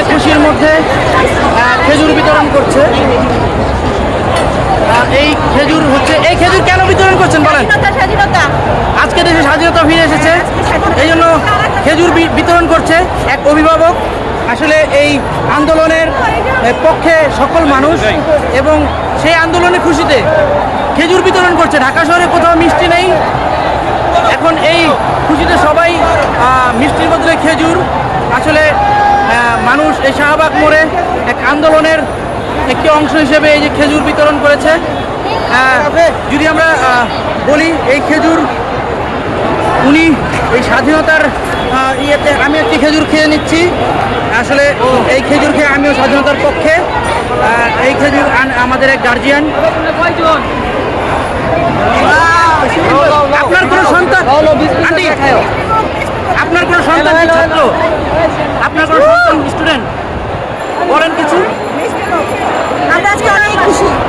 যে খুশির মধ্যে খেজুর বিতরণ করছে। এই খেজুর হচ্ছে এই খেজুর কেন বিতরণ করছেন বলেন? আজকে দেশে স্বাধীনতা ফিরে এসেছে। এই জন্য খেজুর বিতরণ করছে এক অভিভাবক। আসলে এই আন্দোলনের পক্ষে সকল মানুষ এবং সেই আন্দোলনের খুশিতে খেজুর বিতরণ করছে। ঢাকা শহরে কোথাও মিষ্টি নেই। এখন এই খুশিতে সবাই আহ, মিষ্টির বদলে খেজুর এই শাহবাগ মোড়ে এক আন্দোলনের একটি অংশ হিসেবে এই যে খেজুর বিতরণ করেছে যদি আমরা বলি এই খেজুর উনি এই স্বাধীনতার ইয়েতে আমি একটি খেজুর খেয়ে নিচ্ছি আসলে এই খেজুর খেয়ে আমিও স্বাধীনতার পক্ষে এই খেজুর আমাদের এক গার্জিয়ান আপনার কোনো সন্তান আপনার কোনো সন্তান আপনার কোনো আমরা আজকে অনেক খুশি।